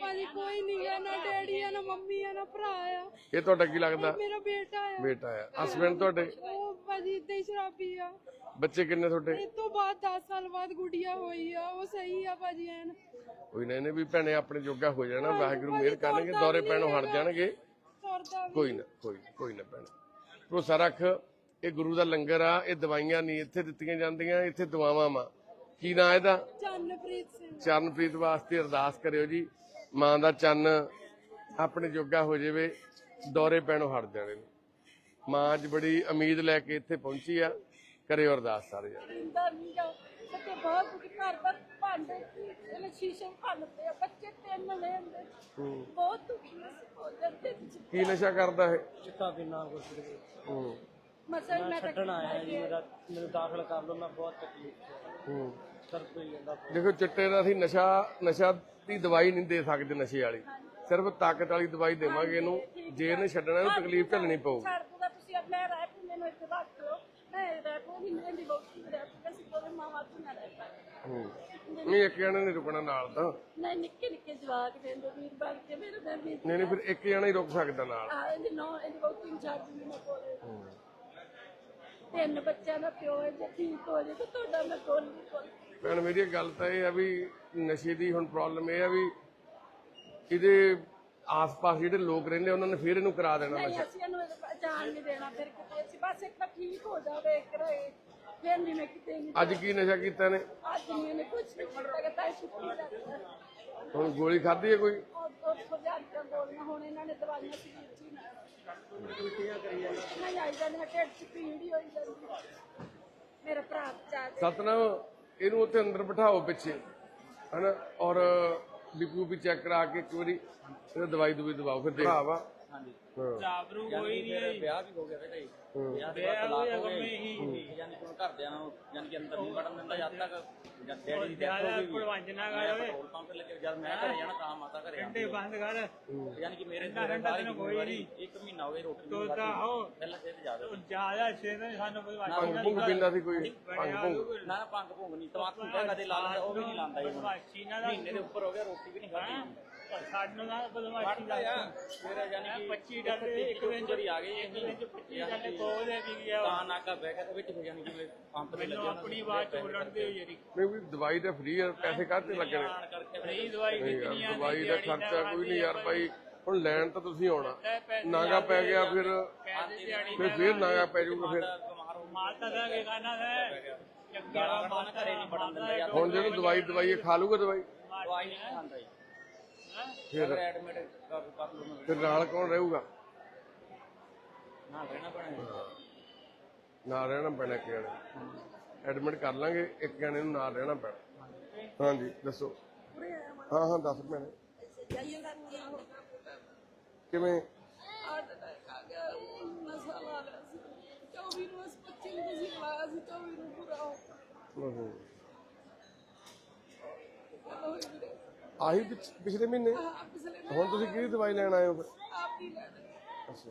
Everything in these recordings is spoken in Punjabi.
ਭਾਜੀ ਕੋਈ ਨਹੀਂ ਆ ਨਾ ਡੈਡੀ ਆ ਨਾ ਮੰਮੀ ਆ ਨਾ ਭਰਾ ਆ। ਇਹ ਤੁਹਾਡਾ ਕੀ ਲੱਗਦਾ? ਮੇਰਾ ਬੇਟਾ ਆ। ਬੇਟਾ ਆ। ਹਸਬੰਡ ਤੁਹਾਡੇ? ਉਹ ਭਾਜੀ ਇਦਾਂ ਹੀ ਸ਼ਰਾਬੀ ਆ। ਬੱਚੇ ਕਿੰਨੇ ਤੁਹਾਡੇ? ਇਸ ਤੋਂ ਬਾਅਦ 10 ਸਾਲ ਬਾਅਦ ਗੁੜੀਆ ਹੋਈ ਆ ਉਹ ਸਹੀ ਆ ਭਾਜੀ ਐਨ। ਕੋਈ ਨਾ ਇਹਨੇ ਵੀ ਭੈਣੇ ਆਪਣੇ ਜੋਗਾ ਹੋ ਜਾਣਾ ਵਾਹਿਗੁਰੂ ਮਿਹਰ ਕਰਨਗੇ ਦੌਰੇ ਪੈਣੋਂ ਹਟ ਜਾਣਗੇ। ਤੁਰਦਾ ਵੀ ਕੋਈ ਨਾ ਕੋਈ ਕੋਈ ਨਾ ਭੈਣ। ਭਰੋਸਾ ਰੱਖ ਇਹ ਗੁਰੂ ਦਾ ਲੰਗਰ ਆ ਇਹ ਦਵਾਈਆਂ ਨਹੀਂ ਇੱਥੇ ਦਿੱਤੀਆਂ ਜਾਂਦੀਆਂ ਇੱਥੇ ਦਵਾਵਾਂ ਵਾ। ਕੀ ਨਾਂ ਇਹਦਾ? ਚੰਨਪ੍ਰੀਤ ਸਿੰਘ। ਚਰਨਪ੍ਰੀਤ ਵਾਸਤੇ ਅਰਦਾਸ ਕਰਿਓ ਜੀ। ਮਾਂ ਦਾ ਚੰਨ ਆਪਣੇ ਜੋਗਾ ਹੋ ਜਾਵੇ ਦੌਰੇ ਪੈਣੋਂ ਹਟ ਜਾਣੇ ਨੇ। ਮਾਂ ਅੱਜ ਬੜੀ ਉਮੀਦ ਲੈ ਕੇ ਇੱਥੇ ਪਹੁੰਚੀ ਆ। ਕਰਿਓ ਅਰਦਾਸ ਸਾਰੇ ਜਣੇ। ਜਿੰਦਾ ਨਹੀਂ ਗਾ ਸੱਚੇ ਬਹੁਤ ਕੁਝ ਘਰ ਦਾ ਭਾਂਡੇ ਇਹਨੇ ਸ਼ੀਸ਼ੇ ਭੰਨਦੇ ਆ ਬੱਚੇ ਤਿੰਨ ਲੈਂਦੇ ਬਹੁਤ ਦੁਖੀ ਸੀ ਹੋ ਜਾਂਦੇ ਕੀ ਨਸ਼ਾ ਕਰਦਾ ਹੈ ਚਿੱਟਾ ਪੀਣਾ ਗੁਰਪ੍ਰੀਤ। ਹੂੰ। ਮਸਾ ਮੈਂ ਤਾਂ ਛੱਡਣ ਆਇਆ ਜੀ ਮੇਰਾ ਮੈਨੂੰ ਦਾਖਲ ਕਰ ਲਓ ਮੈਂ ਬਹੁਤ ਤਕਲੀਫ ਹਾਂ। ਦੇਖੋ ਚਿੱਟੇ ਦਾ ਅਸੀਂ ਨਸ਼ਾ ਨਸ਼ਾ ਦੀ ਦਵਾਈ ਨਹੀਂ ਦੇ ਸਕਦੇ ਨਸ਼ੇ ਵਾਲੀ। ਸਿਰਫ ਤਾਕਤ ਵਾਲੀ ਦਵਾਈ ਦੇਵਾਂਗੇ ਇਹਨੂੰ। ਜੇ ਇਹਨੇ ਛੱਡਣਾ ਇਹਨੂੰ ਤਕਲੀਫ ਝੱਲਣੀ ਪਊਗੀ। ਛੱਡ ਦੂਗਾ ਤੁਸੀਂ ਅਬ ਮੈਂ ਰਹਿ ਪੂ ਮੈਨੂੰ ਇੱਥੇ ਰੱਖ ਲਓ ਮੈਂ ਰਹਿ ਪੂ ਨਹੀਂ ਨਾ ਰਹਿ ਇੱਕ ਜਣੇ ਨਹੀਂ ਰੁਕਣਾ ਨਾਲ ਤਾਂ। ਨਹੀਂ ਨਿੱਕੇ ਨਿੱਕੇ ਜਵਾਕ ਦੇਂਦੇ ਵੀਰ ਬਣ ਕੇ ਮੇਰੇ ਮੈਂ ਵੀ ਨਹੀਂ ਨਹੀਂ ਫਿਰ ਇੱਕ ਜਣਾ ਹੀ ਰੁਕ ਸਕਦਾ ਨਾਲ। ਇਹਦੀ ਨੌ ਇਹਦੀ ਮੈਂ ਕੋਲੇ। ਤਿੰਨ ਬੱਚਿਆਂ ਦਾ ਪਿਓ ਹੈ ਜੇ ਠੀਕ ਹੋ ਜੇ ਤਾਂ ਤੁਹਾਡਾ ਮੈਂ ਕੋਲ ਨਹੀਂ ਕੋਲ ਭੈਣ ਮੇਰੀ ਗੱਲ ਤਾਂ ਇਹ ਆ ਵੀ ਨਸ਼ੇ ਦੀ ਹੁਣ ਪ੍ਰੋਬਲਮ ਇਹ ਆ ਵੀ ਇਹਦੇ ਆਸ-ਪਾਸ ਜਿਹੜੇ ਲੋਕ ਰਹਿੰਦੇ ਉਹਨਾਂ ਨੇ ਫਿਰ ਇਹਨੂੰ ਕਰਾ ਦੇਣਾ ਨਹੀਂ ਨਸ਼ਾ। ਅਸੀਂ ਇਹਨੂੰ ਜਾਣ ਨਹੀਂ ਦੇਣਾ ਫਿਰ ਕਿਤੇ ਅਸੀਂ ਬਸ ਇੱਕ ਤਾਂ ਠੀਕ ਹੋ ਜਾਵੇ ਇੱਕ ਰਹੇ ਫਿਰ ਨਹੀਂ ਮੈਂ ਕਿਤੇ ਨਹੀਂ ਅੱਜ ਕੀ ਨਸ਼ਾ ਕੀਤਾ ਨੇ ਅੱਜ ਨਹੀਂ ਇਹਨੇ ਕੁਝ ਨਹੀਂ ਕੀਤਾ ਕਿ ਤਾਂ ਛੁੱਟੀ ਦਾ ਹੁਣ ਗੋਲੀ ਖਾਧੀ ਹੈ ਕੋਈ? ਉਹ ਉਹ ਫਜ਼ਾਂਟਾਂ ਬੋਲਣਾ ਹੁਣ ਇਹਨਾਂ ਨੇ ਦਵਾਈਆਂ ਸੀ ਦਿੱਤੀ ਨਾ ਉਲਟੀਆਂ ਕਰੀ ਜਾਂਦਾ ਨਹੀਂ ਆਈ ਜਾਂਦੇ ਢਿੱਡ ਚ ਪੀੜ ਹੀ ਹੋਈ ਜਾਂਦੀ ਮੇਰਾ ਭਰਾ ਦੇ। ਸਤਨਾਮ ਇਹਨੂੰ ਉੱਥੇ ਅੰਦਰ ਬਿਠਾਓ ਪਿੱਛੇ, ਹਨਾ? ਔਰ ਬੀਪੀ ਵੀ ਚੈੱਕ ਕਰਾ ਕੇ ਇੱਕ ਵਾਰੀ ਦਵਾਈ ਦਵਾਈ ਦਵਾਓ, ਫਿਰ ਦੇਖ। ਵਾ ਹਾਂਜੀ। ਹਾਂ। ਚਾਬਰੂ ਕੋਈ ਨਹੀਂ ਹੈ ਵਿਆਹ ਵੀ ਹੋ ਗਿਆ ਬੇਟਾ ਜੀ। ਵਿਆਹ ਦੇ ਬਾਅਦ ਤਲਾਕ ਹੋ। ਗਈ ਯਾਨੀ ਕਿ ਘਰਦਿਆਂ ਨੂੰ ਯਾਨੀ ਕਿ ਅੰਦਰ ਨਹੀਂ ਵੜਨ ਦਿੰਦਾ ਜਦ ਤੱਕ। ਜਦ ਡੈਡੀ ਦੀ ਡੈਥ ਹੋ ਗਈ ਵੀ। ਪ੍ਰਵੰਜਨਾ ਮੈਂ ਕਰ ਓਏ ਪੈਟਰੋਲ ਪੰਪ ਤੇ ਲੱਗੇ ਜਦ ਮੈਂ ਘਰੇ ਜਾਣਾ ਤਾਂ ਮਾਤਾ ਘਰੇ ਆਉਂਦੀ ਤੇ ਬੰਦ ਕਰ। ਯਾਨੀ ਕਿ ਮੇਰੇ ਠੰਡਾ ਠੰਡਾ ਤੈਨੂੰ ਕੋਈ ਨਹੀਂ। ਇੱਕ ਮਹੀਨਾ ਹੋ ਗਿਆ ਰੋਟੀ ਤੋ ਨਹੀਂ ਤਾਂ ਖਾਧੀ। ਹੋ ਪਹਿਲਾਂ ਤੇ ਜਾਵੇ ਤੂੰ ਜ਼ਿਆਦਾ ਛੇਦ ਸਾਨੂੰ ਬਦਵਾਸ਼ੀ ਭੰਗ ਭੁੰਗ ਪੀਂਦਾ ਸੀ ਕੋਈ। ਭੰਗ ਭੁੰਗ। ਨਾ ਨਾ ਭੰਗ ਭੁੰਗ ਨਹੀਂ। ਤਮਾਕੂ ਦਾ ਕਦੇ ਲਾ ਲੈਂਦਾ ਉਹ ਵੀ ਨਹੀਂ ਲਾਂਦਾ ਜੀ। ਹੁਣ। ਨਾ ਮਹੀਨੇ ਦੇ ਉੱਪਰ ਹੋ ਗਿਆ ਰੋਟੀ ਵੀ ਨਹੀਂ ਖਾਧੀ। ਸਾਨੂੰ ਨਾ ਬਦਮਾਸ਼ੀ ਦਾ ਮੇਰਾ ਯਾਨੀ ਕਿ 25 ਡਾਲਰ ਇੱਕ ਦਿਨ ਵਾਰੀ ਆ ਗਈ ਇੱਕ ਦਿਨ ਚ 25 ਡਾਲਰ ਕੋਲ ਦੇ ਵੀ ਗਿਆ ਤਾਂ ਨਾਕਾ ਬਹਿ ਗਿਆ ਤੇ ਵਿੱਚ ਹੋ ਜਾਣੀ ਜਿਵੇਂ ਪੰਪ ਤੇ ਮੈਨੂੰ ਆਪਣੀ ਆਵਾਜ਼ ਚੋਲਣ ਦੇ ਯਾਰੀ ਨਹੀਂ ਵੀ ਦਵਾਈ ਤਾਂ ਫ੍ਰੀ ਆ ਪੈਸੇ ਕਾਹਤੇ ਲੱਗਣੇ? ਨਹੀਂ ਦਵਾਈ ਨਹੀਂ ਦਾ ਖਰਚਾ ਕੋਈ ਨਹੀਂ ਯਾਰ ਭਾਈ। ਹੁਣ ਲੈਣ ਤਾਂ ਤੁਸੀਂ ਆਉਣਾ। ਨਾਗਾ ਪੈ ਗਿਆ ਫਿਰ। ਫਿਰ ਫਿਰ ਨਾਗਾ ਪੈ ਜਾਊਗਾ ਫਿਰ। ਹੋ। ਮਾਤਾ ਦਾ ਕੀ ਕਹਿਣਾ ਹੈ। ਹੁਣ ਜਿਹਨੂੰ ਦਵਾਈ ਦਵਾਈ ਖਾ ਲੂਗਾ ਦਵਾਈ? ਦਵਾਈ ਨਹੀਂ ਖਾਂਦਾ ਜੀ। ਫਿਰ ਅਗਰ ਐਡਮਿਟ ਕਰ ਕਰ ਲਓ ਫਿਰ ਨਾਲ ਕੌਣ ਰਹੂਗਾ? ਨਾ ਰਹਿਣਾ ਪੈਣਾ ਨਾਲ ਰਹਿਣਾ ਪੈਣਾ ਇੱਕ ਜਣੇ। ਐਡਮਿਟ ਕਰ ਲਾਂਗੇ ਇੱਕ ਜਣੇ ਨੂੰ ਨਾਲ ਰਹਿਣਾ ਪੈਣਾ। ਹਾਂਜੀ। ਦੱਸੋ। ਹਾਂ ਹਾਂ ਦੱਸ ਭੈਣੇ। ਕਿਵੇਂ? ਆ ਆਹੀ ਪਿਛ- ਪਿਛਲੇ ਮਹੀਨੇ? ਹੁਣ ਤੁਸੀਂ ਕਿਹਦੀ ਦਵਾਈ ਲੈਣ ਆਏ ਹੋ? ਫਿਰ ਆਪ ਅੱਛਾ।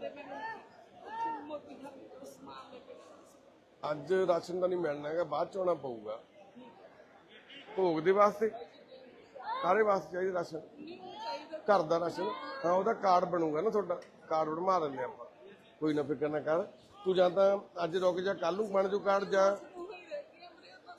ਦੇ ਮੈਨੂੰ। ਮੋਤੀ। ਅੱਜ ਰਾਸ਼ਨ ਤਾਂ ਨਹੀਂ ਮਿਲਣਾ ਹੈਗਾ ਬਾਅਦ ਚ ਆਉਣਾ ਪਊਗਾ। ਭੋਗ ਦੇ ਵਾਸਤੇ? ਸਾਰੇ ਵਾਸਤੇ ਚਾਹੀਦਾ ਰਾਸ਼ਨ? ਨਹੀਂ ਉਹ ਚਾਹੀਦਾ। ਘਰ ਦਾ ਰਾਸ਼ਨ? ਹਾਂ ਉਹਦਾ ਕਾਰਡ ਬਣੂਗਾ ਨਾ ਤੁਹਾਡਾ। ਕਾਰਡ ਬਣਵਾ ਦਿੰਦੇ ਆਪਾਂ। ਕੋਈ ਨਾ ਫਿਕਰ ਨਾ ਕਰ। ਤੂੰ ਜਾਂ ਤਾਂ ਅੱਜ ਰੁਕ ਜਾ ਕੱਲ ਨੂੰ ਬਣ ਜੂ ਕਾਰਡ ਜਾਂ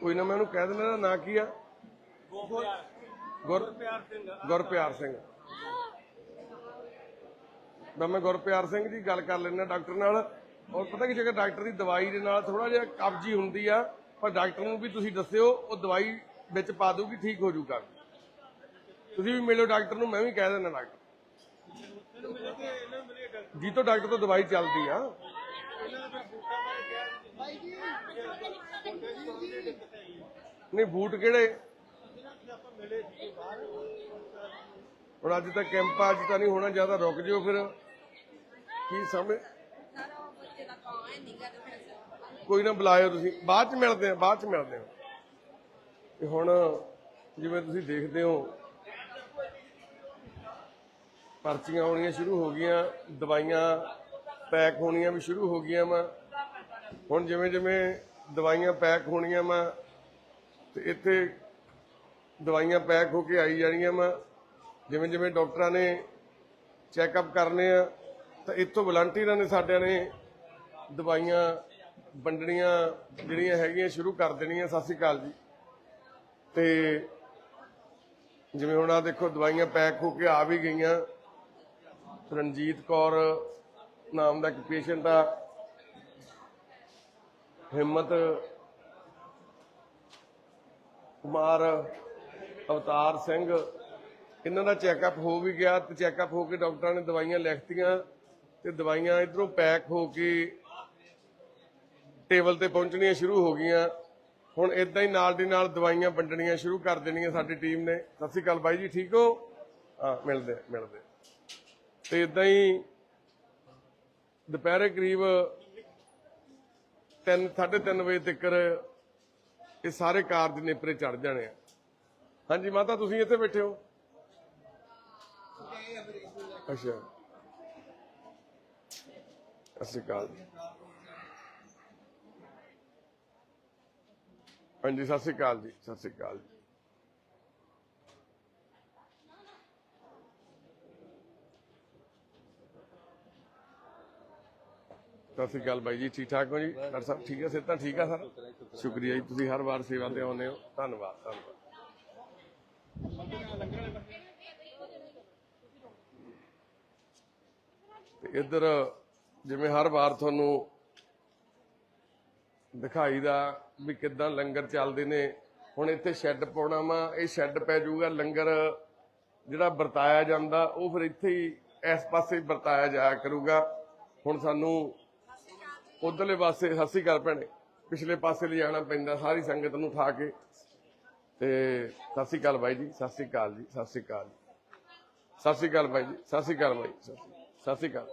ਕੋਈ ਨਾ ਮੈਂ ਉਹਨੂੰ ਕਹਿ ਦਿੰਦਾ ਇਹਦਾ ਨਾਂ ਕੀ ਆ? ਗੁਰਪਿਆਰ ਸਿੰਘ। ਗੁਰਪਿਆਰ ਸਿੰਘ। ਮੈਂ ਮੈਂ ਗੁਰਪਿਆਰ ਸਿੰਘ ਜੀ ਗੱਲ ਕਰ ਲੈਣਾ ਡਾਕਟਰ ਨਾਲ। ਔਰ ਪਤਾ ਕੀ ਜੇਕਰ ਡਾਕਟਰ ਦੀ ਦਵਾਈ ਦੇ ਨਾਲ ਥੋੜਾ ਜਿਹਾ ਕਬਜੀ ਹੁੰਦੀ ਆ ਪਰ ਡਾਕਟਰ ਨੂੰ ਵੀ ਤੁਸੀਂ ਦੱਸਿਓ ਉਹ ਦਵਾਈ ਵਿੱਚ ਪਾ ਦੂਗੀ ਠੀਕ ਹੋ ਜਾਊਗਾ। ਤੁਸੀਂ ਵੀ ਮਿਲੋ ਡਾਕਟਰ ਨੂੰ ਮੈਂ ਵੀ ਕਹਿ ਦਿੰਦਾ ਡਾਕਟਰ। ਜੀ ਤੋਂ ਡਾਕਟਰ ਤੋਂ ਦਵਾਈ ਚੱਲਦੀ ਆ। ਨਹੀਂ, ਬੂਟ ਕਿਹੜੇ? ਹੁਣ ਅੱਜ ਤਾਂ ਕੈਂਪ ਅੱਜ ਤਾਂ ਨਹੀਂ ਹੋਣਾ, ਜ਼ਿਆਦਾ ਰੁਕ ਜਿਓ ਫਿਰ। ਕੀ ਸਮਝ ਕੋਈ ਨਾ ਬੁਲਾਇਓ ਤੁਸੀਂ। ਬਾਅਦ ਚ ਮਿਲਦੇ ਆ ਬਾਅਦ ਚ ਮਿਲਦੇ ਆ ਤੇ ਹੁਣ ਜਿਵੇਂ ਤੁਸੀਂ ਦੇਖਦੇ ਹੋ, ਪਰਚੀਆਂ ਆਉਣੀਆਂ ਸ਼ੁਰੂ ਹੋ ਗਈਆਂ, ਦਵਾਈਆਂ ਪੈਕ ਹੋਣੀਆਂ ਵੀ ਸ਼ੁਰੂ ਹੋ ਗਈਆਂ ਵਾ। ਹੁਣ ਜਿਵੇਂ ਜਿਵੇਂ ਦਵਾਈਆਂ ਪੈਕ ਹੋਣੀਆਂ ਵਾ ਤੇ ਇੱਥੇ ਦਵਾਈਆਂ ਪੈਕ ਹੋ ਕੇ ਆਈ ਜਾਣੀਆਂ ਵਾ, ਜਿਵੇਂ ਜਿਵੇਂ ਡਾਕਟਰਾਂ ਨੇ ਚੈੱਕਅਪ ਕਰਨੇ ਆ, ਤਾਂ ਇੱਥੋਂ ਵਲੰਟੀਅਰਾਂ ਨੇ ਸਾਡਿਆਂ ਨੇ ਦਵਾਈਆਂ ਵੰਡਣੀਆਂ ਜਿਹੜੀਆਂ ਹੈਗੀਆਂ ਸ਼ੁਰੂ ਕਰ ਦੇਣੀਆਂ, ਸਤਿ ਸ਼੍ਰੀ ਅਕਾਲ ਜੀ। ਤੇ ਜਿਵੇਂ ਹੁਣ ਆ ਦੇਖੋ ਦਵਾਈਆਂ ਪੈਕ ਹੋ ਕੇ ਆ ਵੀ ਗਈਆਂ। ਰਣਜੀਤ ਕੌਰ ਨਾਮ ਦਾ ਇੱਕ ਪੇਸ਼ੈਂਟ ਆ ਹਿੰਮਤ, ਕੁਮਾਰ, ਅਵਤਾਰ ਸਿੰਘ, ਇਹਨਾਂ ਦਾ ਚੈੱਕਅਪ ਹੋ ਵੀ ਗਿਆ ਤੇ ਚੈੱਕਅਪ ਹੋ ਕੇ ਡਾਕਟਰਾਂ ਨੇ ਦਵਾਈਆਂ ਲਿਖਤੀਆਂ ਤੇ ਦਵਾਈਆਂ ਇਧਰੋਂ ਪੈਕ ਹੋ ਕੇ ਟੇਬਲ ਤੇ ਪਹੁੰਚਣੀਆਂ ਸ਼ੁਰੂ ਹੋ ਗਈਆਂ। ਹੁਣ ਇਦਾਂ ਹੀ ਨਾਲ ਦੀ ਨਾਲ ਦਵਾਈਆਂ ਵੰਡਣੀਆਂ ਸ਼ੁਰੂ ਕਰ ਦੇਣੀਆਂ ਸਾਡੀ ਟੀਮ ਨੇ। ਸਤਿ ਸ਼੍ਰੀ ਅਕਾਲ ਬਾਈ ਜੀ, ਠੀਕ ਹੋ? ਹਾਂ, ਮਿਲਦੇ ਮਿਲਦੇ। ਤੇ ਇਦਾਂ ਹੀ ਦੁਪਹਿਰੇ ਕਰੀਬ 3 3:30 ਵਜੇ ਤੱਕ ਇਹ ਸਾਰੇ ਕਾਰ ਦੇ ਨੇਪਰੇ ਚੜ ਜਾਣੇ ਆ। ਹਾਂਜੀ, ਮਾਤਾ, ਤੁਸੀਂ ਇੱਥੇ ਬੈਠੇ ਹੋ? ਅੱਛਾ। ਸਤਿ ਸ਼੍ਰੀ ਅਕਾਲ। ਹਾਂਜੀ, ਸਤਿ ਸ਼੍ਰੀ ਅਕਾਲ ਜੀ, ਸਤਿ ਸ਼੍ਰੀ ਅਕਾਲ ਸਤਿ ਸ਼੍ਰੀ ਅਕਾਲ ਬਾਈ ਜੀ, ਠੀਕ ਠਾਕ ਹੋ ਜੀ? ਡਾਕਟਰ ਸਾਹਿਬ, ਠੀਕ ਹੈ, ਸਿਹਤਾਂ ਠੀਕ ਆ ਸਰ? ਸ਼ੁਕਰੀਆ ਜੀ, ਤੁਸੀਂ ਹਰ ਵਾਰ ਸੇਵਾ ਤੇ ਆਉਂਦੇ ਹੋ। ਧੰਨਵਾਦ ਧੰਨਵਾਦ। ਤੇ ਇੱਧਰ ਜਿਵੇਂ ਹਰ ਵਾਰ ਤੁਹਾਨੂੰ ਦਿਖਾਈ ਦਾ ਵੀ ਕਿੱਦਾਂ ਲੰਗਰ ਚੱਲਦੇ ਨੇ। ਹੁਣ ਇੱਥੇ ਸ਼ੈੱਡ ਪਾਉਣਾ ਵਾ, ਇਹ ਸ਼ੈੱਡ ਪੈ ਜਾਊਗਾ, ਲੰਗਰ ਜਿਹੜਾ ਵਰਤਾਇਆ ਜਾਂਦਾ, ਉਹ ਫਿਰ ਇੱਥੇ ਹੀ ਇਸ ਪਾਸੇ ਵਰਤਾਇਆ ਜਾਇਆ ਕਰੂਗਾ। ਹੁਣ ਸਾਨੂੰ ਉਧਰਲੇ ਪਾਸੇ ਸਤਿ ਸ਼੍ਰੀ ਅਕਾਲ ਭੈਣੇ ਪਿਛਲੇ ਪਾਸੇ ਲਿਜਾਣਾ ਪੈਂਦਾ ਸਾਰੀ ਸੰਗਤ ਨੂੰ ਉਠਾ ਕੇ ਤੇ ਸਤਿ ਸ਼੍ਰੀ ਅਕਾਲ ਬਾਈ ਜੀ ਸਤਿ ਸ਼੍ਰੀ ਅਕਾਲ ਜੀ ਸਤਿ ਸ਼੍ਰੀ ਅਕਾਲ ਸਤਿ ਸ਼੍ਰੀ ਅਕਾਲ ਬਾਈ ਜੀ ਸਤਿ ਸ਼੍ਰੀ ਅਕਾਲ ਬਾਈ ਸਤਿ ਸ਼੍ਰੀ- ਅਕਾਲ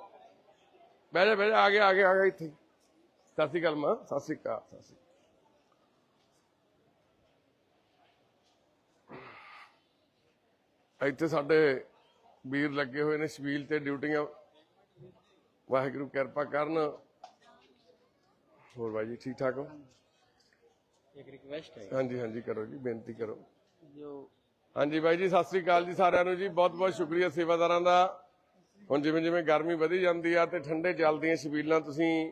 ਬਹਿ ਜਾ ਬਹਿ ਜਾ ਆ ਗਿਆ ਆ ਗਿਆ ਆ ਗਿਆ ਇੱਥੇ ਸਤਿ ਸ਼੍ਰੀ ਅਕਾਲ ਮਾਂ ਸਤਿ ਸ਼੍ਰੀ ਅਕਾਲ ਸਤਿ ਸ਼੍ਰੀ ਅਕਾਲ ਇੱਥੇ ਸਾਡੇ ਵੀਰ ਲੱਗੇ ਹੋਏ ਨੇ ਸ਼ਬੀਲ ਤੇ ਡਿਊਟੀਆਂ ਵਾਹਿਗੁਰੂ ਕਿਰਪਾ ਕਰਨ ਹੋਰ ਬਾਈ ਜੀ ਠੀਕ ਠਾਕ ਹੋ? ਇੱਕ ਰਿਕਵੈਸਟ ਹੈ ਹਾਂਜੀ ਹਾਂਜੀ ਕਰੋ ਜੀ ਬੇਨਤੀ ਕਰੋ। ਜੋ ਹਾਂਜੀ ਬਾਈ ਜੀ ਸਤਿ ਸ੍ਰੀ ਅਕਾਲ ਜੀ ਸਾਰਿਆਂ ਨੂੰ ਜੀ ਬਹੁਤ ਬਹੁਤ ਸ਼ੁਕਰੀਆ ਸੇਵਾਦਾਰਾਂ ਦਾ। ਹੁਣ ਜਿਵੇਂ ਜਿਵੇਂ ਗਰਮੀ ਵਧੀ ਜਾਂਦੀ ਆ ਤੇ ਠੰਡੇ ਚੱਲਦੀਆਂ ਛਬੀਲਾਂ ਤੁਸੀਂ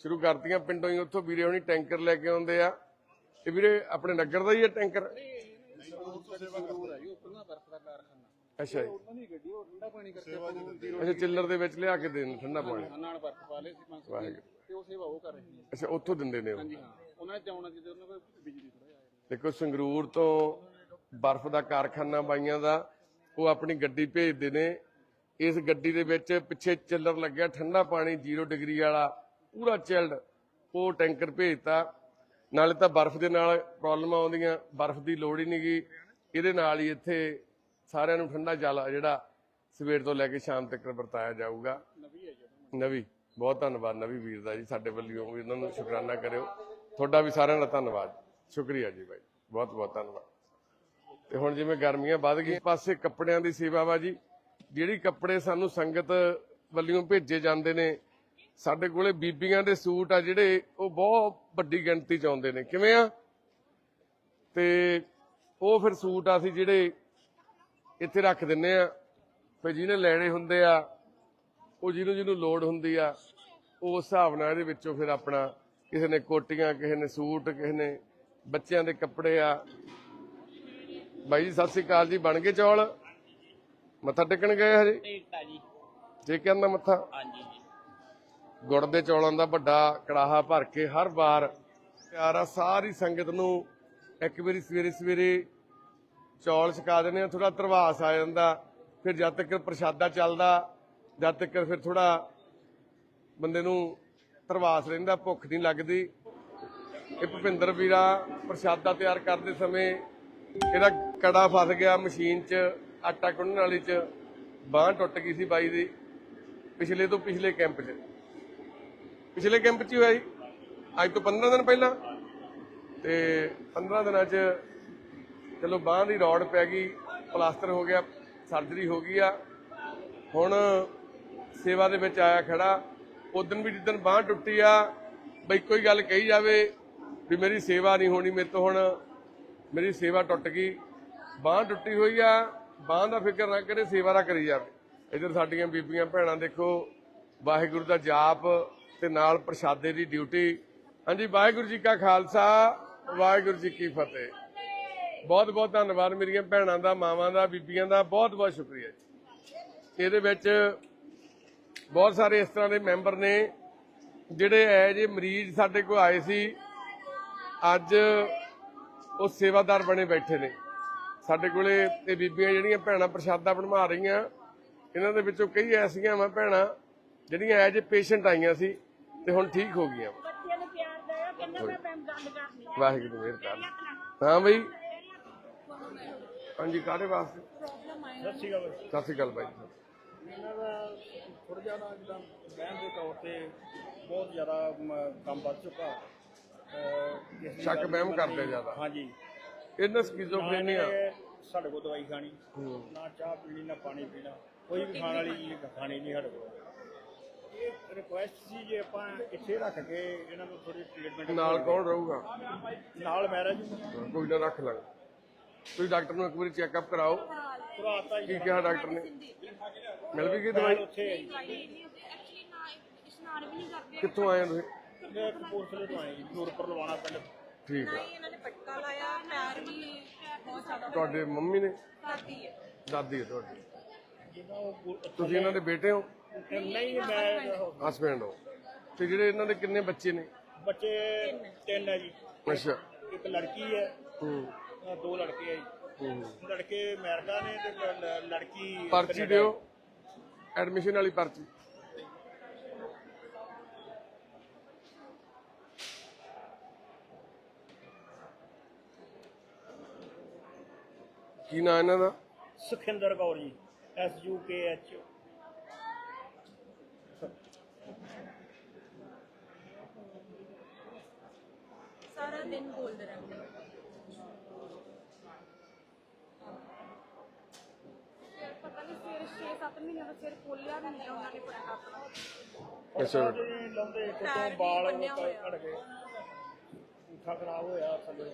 ਸ਼ੁਰੂ ਕਰਤੀਆਂ ਪਿੰਡੋਂ ਹੀ ਉੱਥੋਂ ਵੀਰੇ ਹੁਣੀ ਟੈਂਕਰ ਲੈ ਕੇ ਆਉਂਦੇ ਆ। ਇਹ ਵੀਰੇ ਆਪਣੇ ਨਗਰ ਦਾ ਹੀ ਹੈ ਟੈਂਕਰ ਅੱਛਾ ਜੀ। ਅੱਛਾ ਚਿੱਲਰ ਦੇ ਵਿੱਚ ਲਿਆ ਕੇ ਦੇਣ ਠੰਡਾ ਪਾਣੀ। ਨਾਲ ਬਰਫ ਪਾ ਲਏ ਸੀ 500 ਵਾਹਿਗੁਰੂ। ਤੇ ਉਹ ਸੇਵਾ ਉਹ ਕਰ ਰਹੇ ਨੇ ਅੱਛਾ ਉੱਥੋਂ ਦਿੰਦੇ ਨੇ ਉਹ? ਹਾਂ। ਉਹਨਾਂ ਨੇ ਚਾਉਣਾ ਜਿੱਦੇ ਉਹਨਾਂ ਕੋਲ ਬਿਜਲੀ ਥੋੜਾ ਜਿਹਾ ਦੇਖੋ ਸੰਗਰੂਰ ਤੋਂ ਬਰਫ਼ ਦਾ ਕਾਰਖਾਨਾ ਬਾਈਆਂ ਦਾ ਉਹ ਆਪਣੀ ਗੱਡੀ ਭੇਜਦੇ ਨੇ। ਇਸ ਗੱਡੀ ਦੇ ਵਿੱਚ ਪਿੱਛੇ ਚਿੱਲਰ ਲੱਗਿਆ ਠੰਡਾ ਪਾਣੀ 0 ਡਿਗਰੀ ਵਾਲਾ ਪੂਰਾ ਚਿਲਡ ਉਹ ਟੈਂਕਰ ਭੇਜਤਾ। ਨਾਲੇ ਤਾਂ ਬਰਫ਼ ਦੇ ਨਾਲ ਪ੍ਰੋਬਲਮ ਆਉਂਦੀਆਂ ਬਰਫ਼ ਦੀ ਲੋੜ ਹੀ ਨਹੀਂਗੀ। ਇਹਦੇ ਨਾਲ ਹੀ ਇੱਥੇ ਸਾਰਿਆਂ ਨੂੰ ਠੰਡਾ ਜਲ ਆ ਜਿਹੜਾ ਸਵੇਰ ਤੋਂ ਲੈ ਕੇ ਸ਼ਾਮ ਤੱਕ ਵਰਤਾਇਆ ਜਾਊਗਾ। ਨਵੀ। ਬਹੁਤ ਧੰਨਵਾਦ ਨਵੀ ਵੀਰ ਦਾ ਜੀ ਸਾਡੇ ਵੱਲੋਂ ਵੀ ਉਹਨਾਂ ਨੂੰ ਸ਼ੁਕਰਾਨਾ ਕਰਿਓ। ਤੁਹਾਡਾ ਵੀ ਸਾਰਿਆਂ ਦਾ ਧੰਨਵਾਦ। ਸ਼ੁਕਰੀਆ ਜੀ ਬਾਈ। ਬਹੁਤ ਬਹੁਤ ਧੰਨਵਾਦ। ਤੇ ਹੁਣ ਜਿਵੇਂ ਗਰਮੀਆਂ ਵੱਧ ਗਈਆਂ ਪਾਸੇ ਕੱਪੜਿਆਂ ਦੀ ਸੇਵਾ ਵਾ ਜੀ। ਜਿਹੜੀ ਕੱਪੜੇ ਸਾਨੂੰ ਸੰਗਤ ਵੱਲੋਂ ਭੇਜੇ ਜਾਂਦੇ ਨੇ, ਸਾਡੇ ਕੋਲੇ ਬੀਬੀਆਂ ਦੇ ਸੂਟ ਆ ਜਿਹੜੇ, ਉਹ ਬਹੁਤ ਵੱਡੀ ਗਿਣਤੀ ਚ ਆਉਂਦੇ ਨੇ। ਕਿਵੇਂ ਆ? ਤੇ ਉਹ ਫਿਰ ਸੂਟ ਆ ਅਸੀਂ ਜਿਹੜੇ ਇੱਥੇ ਰੱਖ ਦਿੰਨੇ ਆ। ਫਿਰ ਜਿਹਨੇ ਲੈਣੇ ਹੁੰਦੇ ਆ। ਉਹ ਜਿਹਨੂੰ ਜਿਹਨੂੰ ਲੋੜ ਹੁੰਦੀ ਆ ਉਸ ਹਿਸਾਬ ਨਾਲ ਇਹਦੇ ਵਿੱਚੋਂ ਫਿਰ ਆਪਣਾ ਕਿਸੇ ਨੇ ਕੋਟੀਆਂ ਕਿਸੇ ਨੇ ਸੂਟ ਕਿਸੇ ਨੇ ਬੱਚਿਆਂ ਦੇ ਕੱਪੜੇ ਆ। ਬਾਈ ਜੀ ਸਤਿ ਸ੍ਰੀ ਅਕਾਲ ਜੀ ਬਣ ਗਏ ਚੌਲ? ਮੱਥਾ ਟੇਕਣ ਗਏ ਹਜੇ? ਜੀ। ਜੇ ਕਹਿੰਦਾ ਮੱਥਾ? ਹਾਂਜੀ ਜੀ ਗੁੜ ਦੇ ਚੌਲਾਂ ਦਾ ਵੱਡਾ ਕੜਾਹਾ ਭਰ ਕੇ ਹਰ ਵਾਰ ਪਿਆਰਾ ਸਾਰੀ ਸੰਗਤ ਨੂੰ ਇੱਕ ਵਾਰੀ ਸਵੇਰੇ ਸਵੇਰੇ ਚੌਲ ਛਕਾ ਦਿੰਦੇ ਆ ਥੋੜਾ ਧਰਵਾਸ ਆ ਜਾਂਦਾ ਫਿਰ ਜਦ ਤੱਕ ਪ੍ਰਸ਼ਾਦਾ ਚੱਲਦਾ ਜਦ ਤੱਕ ਫਿਰ ਥੋੜਾ ਬੰਦੇ ਨੂੰ ਤਰਵਾਸ ਰਹਿੰਦਾ, ਭੁੱਖ ਨਹੀਂ ਲੱਗਦੀ। ਇਹ ਭੁਪਿੰਦਰ ਵੀਰਾ ਪ੍ਰਸ਼ਾਦਾ ਤਿਆਰ ਕਰਦੇ ਸਮੇਂ ਇਹਦਾ ਕੜਾ ਫਸ ਗਿਆ ਮਸ਼ੀਨ 'ਚ, ਆਟਾ ਗੁੰਨਣ ਵਾਲੀ 'ਚ, ਬਾਹ ਟੁੱਟ ਗਈ ਸੀ ਬਾਈ ਦੀ। ਪਿਛਲੇ ਤੋਂ ਪਿਛਲੇ ਕੈਂਪ 'ਚ। ਪਿਛਲੇ ਕੈਂਪ 'ਚ ਹੀ ਹੋਇਆ ਜੀ। ਅੱਜ ਤੋਂ 15 ਦਿਨ ਪਹਿਲਾਂ। ਤੇ 15 ਦਿਨਾਂ 'ਚ ਚਲੋ ਬਾਹ ਦੀ ਰੋਡ ਪੈ ਗਈ, ਪਲਾਸਟਰ ਹੋ ਗਿਆ, ਸਰਜਰੀ ਹੋ ਗਈ ਆ। ਹੁਣ ਸੇਵਾ ਦੇ ਵਿੱਚ ਆਇਆ ਖੜਾ। ਉਦੋਂ ਵੀ ਜਿੱਦਣ ਬਾਹ ਟੁੱਟੀ ਆ, ਬਈ ਕੋਈ ਗੱਲ ਕਹੀ ਜਾਵੇ ਵੀ ਮੇਰੀ ਸੇਵਾ ਨਹੀਂ ਹੋਣੀ ਮੇਰੇ ਤੋਂ ਹੁਣ। ਮੇਰੀ ਸੇਵਾ ਟੁੱਟ ਗਈ। ਬਾਹ ਟੁੱਟੀ ਹੋਈ ਆ, ਬਾਹ ਦਾ ਫਿਕਰ ਨਾ ਕਰੇ, ਸੇਵਾ ਦਾ ਕਰੀ ਜਾਵੇ। ਇਧਰ ਸਾਡੀਆਂ ਬੀਬੀਆਂ ਭੈਣਾਂ ਦੇਖੋ, ਵਾਹਿਗੁਰੂ ਦਾ ਜਾਪ ਤੇ ਨਾਲ ਪ੍ਰਸ਼ਾਦੇ ਦੀ ਡਿਊਟੀ। ਹਾਂਜੀ, ਵਾਹਿਗੁਰੂ ਜੀ ਕਾ ਖਾਲਸਾ, ਵਾਹਿਗੁਰੂ ਜੀ ਕੀ ਫਤਿਹ। ਬਹੁਤ ਬਹੁਤ ਧੰਨਵਾਦ ਮੇਰੀਆਂ ਭੈਣਾਂ ਦਾ, ਮਾਵਾਂ ਦਾ, ਬੀਬੀਆਂ ਦਾ ਬਹੁਤ ਬਹੁਤ ਸ਼ੁਕਰੀਆ ਜੀ। ਇਹਦੇ ਵਿੱਚ ਬਹੁਤ ਸਾਰੇ ਇਸ ਤਰ੍ਹਾਂ ਦੇ ਮੈਂਬਰ ਨੇ ਜਿਹੜੇ ਐ ਜੇ ਮਰੀਜ਼ ਸਾਡੇ ਕੋਲ ਆਏ ਸੀ ਅੱਜ ਉਹ ਸੇਵਾਦਾਰ ਬਣੇ ਬੈਠੇ ਨੇ। ਸਾਡੇ ਕੋਲੇ ਇਹ ਬੀਬੀਆਂ ਜਿਹੜੀਆਂ ਭੈਣਾਂ ਪ੍ਰਸ਼ਾਦਾ ਬਣਵਾ ਰਹੀਆਂ ਇਹਨਾਂ ਦੇ ਵਿੱਚੋਂ ਕਈ ਐਸੀਆਂ ਵਾ ਭੈਣਾਂ ਜਿਹੜੀਆਂ ਐਜ ਪੇਸ਼ੈਂਟ ਆਈਆਂ ਸੀ ਤੇ ਹੁਣ ਠੀਕ ਹੋ ਗਈਆਂ ਵਾਂ। ਬੱਚਿਆਂ ਨੂੰ ਪਿਆਰ ਦਿਆ ਕਹਿੰਦਾ ਮੈਂ ਮੈਂ ਗੱਲ ਕਰਨੀ ਆ। ਵਾਹਿਗੁਰੂ ਮਿਹਰ ਕਰ। ਹਾਂ ਬਈ। ਹਾਂਜੀ ਕਾਹਦੇ ਵਾਸਤੇ? ਸਤਿ ਸ਼੍ਰੀ ਅਕਾਲ ਬਾਈ। ਇਹਨਾਂ ਦਾ ਥੋੜਾ ਜਿਹਾ ਨਾ ਜਿੱਦਾਂ ਬਹਿਣ ਦੇ ਤੌਰ ਤੇ ਬਹੁਤ ਜ਼ਿਆਦਾ ਮ, ਕੰਮ ਵੱਧ ਚੁੱਕਾ। ਅਹ, ਕਿਸੇ ਦੀ ਸ਼ੱਕ ਗੱਲ ਵਹਿਮ ਨਹੀਂ ਕਰਦੇ। ਜ਼ਿਆਦਾ। ਹਾਂਜੀ। ਇਹਨਾਂ ਨਾ ਸਕਿਜ਼ੋਫਰੇਨੀਆ ਇਹਨੇ ਸਾਡੇ ਕੋਲ ਦਵਾਈ ਖਾਣੀ ਨਾ ਚਾਹ ਪੀਣੀ ਨਾ ਪਾਣੀ ਪੀਣਾ ਕੋਈ ਵੀ ਖਾਣ ਵਾਲੀ ਚੀਜ਼ ਖਾਣੀ ਨਹੀਂ ਸਾਡੇ ਕੋਲ। ਇਹ ਰਿਕੁਐਸਟ ਸੀ ਜੇ ਆਪਾਂ ਇੱਥੇ ਰੱਖ ਕੇ ਇਹਨਾਂ ਨੂੰ ਥੋੜੀ ਟ੍ਰੀਟਮੈਂਟ ਨਾਲ ਕੌਣ ਰਹੂਗਾ? ਨਾਲ ਮੈਰਿਜ ਕੋਈ ਨਾ ਰੱਖ ਲਾਂਗੇ। ਤੁਸੀਂ ਡਾਕਟਰ ਨੂੰ ਇੱਕ ਵਾਰੀ ਚੈੱਕਅਪ ਕਰਾਓ। ਕੀ ਕਿਹਾ ਡਾਕਟਰ ਨੇ? ਮਿਲ ਵੀ ਗਈ ਦਵਾਈ? ਉੱਥੇ ਹੈ ਜੀ। ਐਕਚੁਅਲੀ ਨਾ ਇਸ਼ਨਾਨ ਵੀ ਨਹੀਂ ਕਰਦੇ ਕਿੱਥੋਂ ਆਏ ਹੋ ਤੁਸੀਂ? ਮੈਂ ਕਪੂਰਥਲੇ ਤੋਂ ਆਏ ਜੀ ਨੂਰਪੁਰ ਲਵਾਣਾ ਪਿੰਡ ਠੀਕ ਹੈ ਇਹਨਾਂ ਨੇ ਪਟਕਾ ਲਾਇਆ ਪੈਰ ਵੀ ਬਹੁਤ ਜ਼ਿਆਦਾ ਤੁਹਾਡੇ ਮੰਮੀ ਨੇ? ਹੈ। ਦਾਦੀ ਹੈ ਤੁਹਾਡੀ। ਜਿਹਨਾਂ ਉਹ ਗੁ- ਤੁਸੀਂ ਇਹਨਾਂ ਦੇ ਬੇਟੇ ਹੋ? ਨਹੀਂ ਮੈਂ ਹਸਬੈਂਡ ਹੋ। ਤੇ ਜਿਹੜੇ ਇਹਨਾਂ ਦੇ ਕਿੰਨੇ ਬੱਚੇ ਨੇ? ਬੱਚੇ ਤਿੰਨ। ਹੈ ਜੀ। ਅੱਛਾ। ਇੱਕ ਲੜਕੀ ਹੈ। ਹੂੰ। ਦੋ ਲੜਕੇ ਹੈ ਜੀ। ਹੂੰ। ਲੜਕੇ ਅਮਰੀਕਾ ਨੇ ਤੇ ਲੜਕੀ ਪਰਚੀ ਦਿਓ। ਐਡਮਿਸ਼ਨ ਵਾਲੀ ਪਰਚੀ। ਕੀ ਨਾਂ ਇਹਨਾਂ ਦਾ? Sukhinder Kaur G S U K H ਸਾਰਾ ਦਿਨ ਬੋਲਦੇ ਰਹਿੰਦੇ। 6-7 ਮਹੀਨੇ ਦਾ ਬਾਲ ਬੰਨਿਆ ਗਏ। ਉੱਠਾ ਖਰਾਬ ਹੋਇਆ ਥੱਲੇ